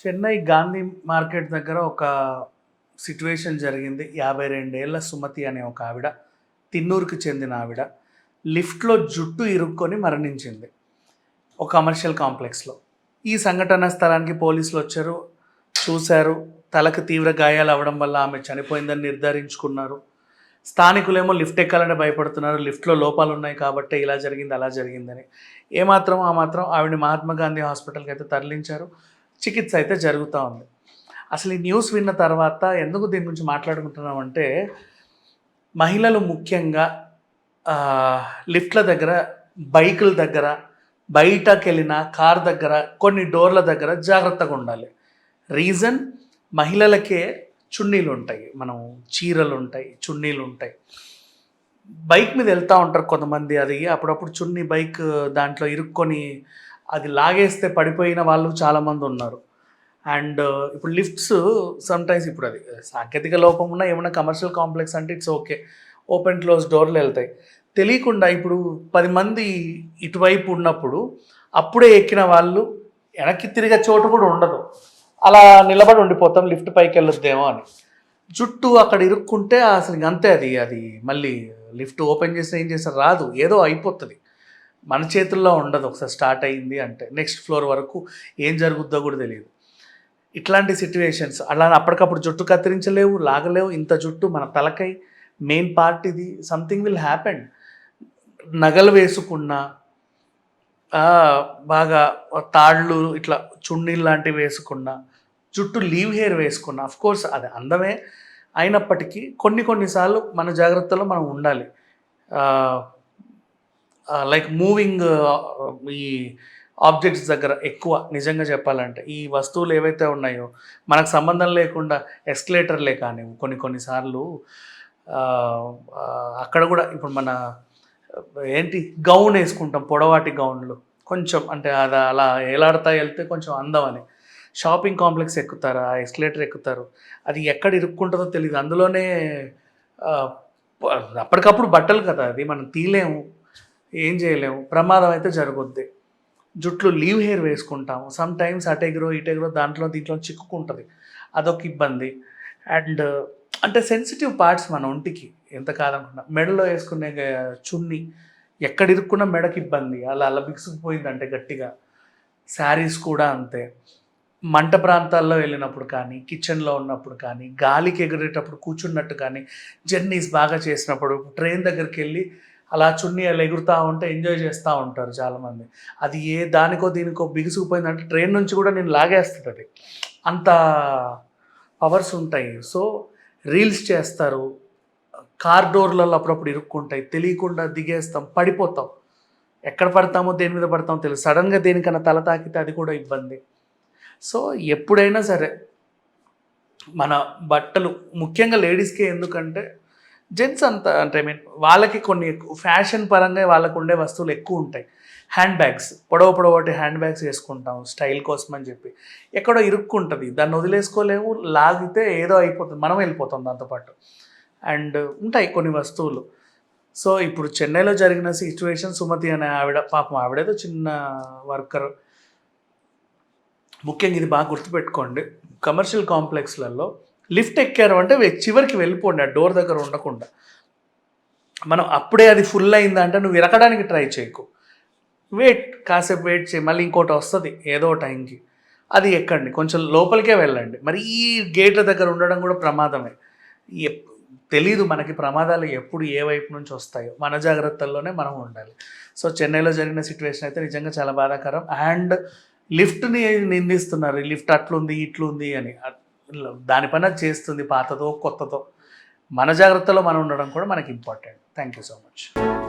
Chennai Gandhi market దగ్గర ఒక situation జరిగింది. యాభై రెండేళ్ళ సుమతి అనే ఒక ఆవిడ తిన్నూరుకి చెందిన ఆవిడ లిఫ్ట్లో జుట్టు ఇరుక్కొని మరణించింది ఒక కమర్షియల్ కాంప్లెక్స్లో. ఈ సంఘటన స్థలానికి పోలీసులు వచ్చారు చూశారు. తలకు తీవ్ర గాయాలు అవ్వడం వల్ల ఆమె చనిపోయిందని నిర్ధారించుకున్నారు. స్థానికులేమో లిఫ్ట్ ఎక్కాలంటే భయపడుతున్నారు. లిఫ్ట్లో లోపాలు ఉన్నాయి కాబట్టి ఇలా జరిగింది అలా జరిగిందని. ఏమాత్రం ఆ మాత్రం ఆవిడ మహాత్మా గాంధీ హాస్పిటల్కి అయితే తరలించారు. చికిత్స అయితే జరుగుతూ ఉంది. అసలు ఈ న్యూస్ విన్న తర్వాత ఎందుకు దీని గురించి మాట్లాడుకుంటున్నాం అంటే మహిళలు ముఖ్యంగా లిఫ్ట్ల దగ్గర బైకుల దగ్గర బయటకు వెళ్ళిన కార్ దగ్గర కొన్ని డోర్ల దగ్గర జాగ్రత్తగా ఉండాలి. రీజన్ మహిళలకే చున్నీలు ఉంటాయి. మనం చీరలు ఉంటాయి చున్నీలు ఉంటాయి. బైక్ మీద వెళ్తూ ఉంటారు కొంతమంది. అది అప్పుడప్పుడు చున్నీ బైక్ దాంట్లో ఇరుక్కొని అది లాగేస్తే పడిపోయిన వాళ్ళు చాలామంది ఉన్నారు. అండ్ uh, ఇప్పుడు లిఫ్ట్స్ సమ్టైమ్స్ ఇప్పుడు అది uh, సాంకేతిక లోపం ఉన్న ఏమైనా కమర్షియల్ కాంప్లెక్స్ అంటే ఇట్స్ ఓకే ఓపెన్ క్లోజ్ డోర్లు వెళ్తాయి. తెలియకుండా ఇప్పుడు పది మంది ఇటువైపు ఉన్నప్పుడు అప్పుడే ఎక్కిన వాళ్ళు వెనక్కి తిరిగే చోటు కూడా ఉండదు. అలా నిలబడి ఉండిపోతాం లిఫ్ట్ పైకి వెళ్ళొద్దేమో అని. జుట్టు అక్కడ ఇరుక్కుంటే అసలు అంతే అది అది మళ్ళీ లిఫ్ట్ ఓపెన్ చేస్తే ఏం చేస్తే రాదు. ఏదో అయిపోతుంది. మన చేతుల్లో ఉండదు ఒకసారి స్టార్ట్ అయింది అంటే నెక్స్ట్ ఫ్లోర్ వరకు ఏం జరుగుద్దో కూడా తెలియదు. ఇట్లాంటి సిట్యువేషన్స్ అలా అప్పటికప్పుడు జుట్టు కత్తిరించలేవు లాగలేవు ఇంత జుట్టు మన తలకై మెయిన్ పార్ట్ ఇది సంథింగ్ విల్ హ్యాపెన్ నగలు వేసుకున్నా బాగా తాళ్ళు ఇట్లా చున్నీలు లాంటివి వేసుకున్నా జుట్టు లీవ్ హెయిర్ వేసుకున్నా అఫ్ కోర్స్ అది అందమే అయినప్పటికీ కొన్ని కొన్నిసార్లు మన జాగ్రత్తలో మనం ఉండాలి. లైక్ మూవింగ్ ఈ ఆబ్జెక్ట్స్ దగ్గర ఎక్కువ నిజంగా చెప్పాలంటే. ఈ వస్తువులు ఏవైతే ఉన్నాయో మనకు సంబంధం లేకుండా ఎస్కలేటర్లే కానీ కొన్ని కొన్నిసార్లు అక్కడ కూడా ఇప్పుడు మన ఏంటి గౌన్ వేసుకుంటాం పొడవాటి గౌన్లు కొంచెం అంటే అది అలా ఏలాడుతా వెళ్తే కొంచెం అందం అని. షాపింగ్ కాంప్లెక్స్ ఎక్కుతారు ఆ ఎస్కలేటర్ ఎక్కుతారు. అది ఎక్కడ ఇరుక్కుంటుందో తెలియదు అందులోనే అప్పటికప్పుడు బట్టలు కదా అది మనం తీలేము ఏం చేయలేము. ప్రమాదం అయితే జరుగుద్ది. జుట్లు లీవ్ హెయిర్ వేసుకుంటాము. సమ్ టైమ్స్ అటెగ్రో ఇటెగ్రో దాంట్లో దీంట్లో చిక్కుకుంటుంది. అదొక ఇబ్బంది. అండ్ అంటే సెన్సిటివ్ పార్ట్స్ మన ఒంటికి ఎంత కాదనుకున్నా. మెడలో వేసుకునే చున్ని చున్నీ ఎక్కడ ఇరుక్కున్న మెడకి ఇబ్బంది. అలా అలా బిగుసుకుపోయిందంటే గట్టిగా. శారీస్ కూడా అంతే. మంట ప్రాంతాల్లో వెళ్ళినప్పుడు కానీ కిచెన్లో ఉన్నప్పుడు కానీ గాలికి ఎగిరేటప్పుడు కూర్చున్నట్టు కానీ జర్నీస్ బాగా చేసినప్పుడు ట్రైన్ దగ్గరికి వెళ్ళి అలా చున్నీ అలా ఎగురుతూ ఉంటే ఎంజాయ్ చేస్తూ ఉంటారు చాలామంది. అది ఏ దానికో దీనికో బిగుసుకుపోయిందంటే ట్రైన్ నుంచి కూడా నేను లాగేస్తుంది అది. అంత పవర్స్ ఉంటాయి. సో రీల్స్ చేస్తారు. కార్ డోర్లలో అప్పుడప్పుడు ఇరుక్కుంటాయి. తెలియకుండా దిగేస్తాం. పడిపోతాం. ఎక్కడ పడతామో దేని మీద పడతామో తెలియదు. సడన్గా దేనికన్నా తల తాకితే అది కూడా ఇబ్బంది. సో ఎప్పుడైనా సరే మన బట్టలు ముఖ్యంగా లేడీస్కే ఎందుకంటే జెంట్స్ అంత అంటే ఐ మీన్ వాళ్ళకి కొన్ని ఫ్యాషన్ పరంగా వాళ్ళకు ఉండే వస్తువులు ఎక్కువ ఉంటాయి. హ్యాండ్ బ్యాగ్స్ పొడవ పొడవటి హ్యాండ్ బ్యాగ్స్ వేసుకుంటాం స్టైల్ కోసం అని చెప్పి. ఎక్కడో ఇరుక్కుంటుంది దాన్ని వదిలేసుకోలేము లాగితే ఏదో అయిపోతుంది మనం వెళ్ళిపోతాం దాంతోపాటు అండ్ ఉంటాయి కొన్ని వస్తువులు. సో ఇప్పుడు చెన్నైలో జరిగిన సిచ్యువేషన్ సుమతి అనే ఆవిడ పాపం ఆవిడేదో చిన్న వర్కర్ ముఖ్యంగా ఇది బాగా గుర్తుపెట్టుకోండి. కమర్షియల్ కాంప్లెక్స్లలో లిఫ్ట్ ఎక్కారు అంటే చివరికి వెళ్ళిపోండి ఆ డోర్ దగ్గర ఉండకుండా. మనం అప్పుడే అది ఫుల్ అయిందంటే నువ్వు ఇరకడానికి ట్రై చేయకు. వెయిట్ కాసేపు వెయిట్ చేయి మళ్ళీ ఇంకోటి వస్తుంది ఏదో టైంకి అది ఎక్కండి కొంచెం లోపలికే వెళ్ళండి. మరి ఈ గేట్ల దగ్గర ఉండడం కూడా ప్రమాదమే. తెలీదు మనకి ప్రమాదాలు ఎప్పుడు ఏ వైపు నుంచి వస్తాయో. మన జాగ్రత్తల్లోనే మనం ఉండాలి. సో చెన్నైలో జరిగిన సిచ్యువేషన్ అయితే నిజంగా చాలా బాధాకరం. అండ్ లిఫ్ట్ని నిందిస్తున్నారు. లిఫ్ట్ అట్లుంది ఇట్లుంది అని. దాని పని చేస్తుంది పాతదో కొత్తదో. మన జాగ్రత్తలో మనం ఉండడం కూడా మనకి important thank you so much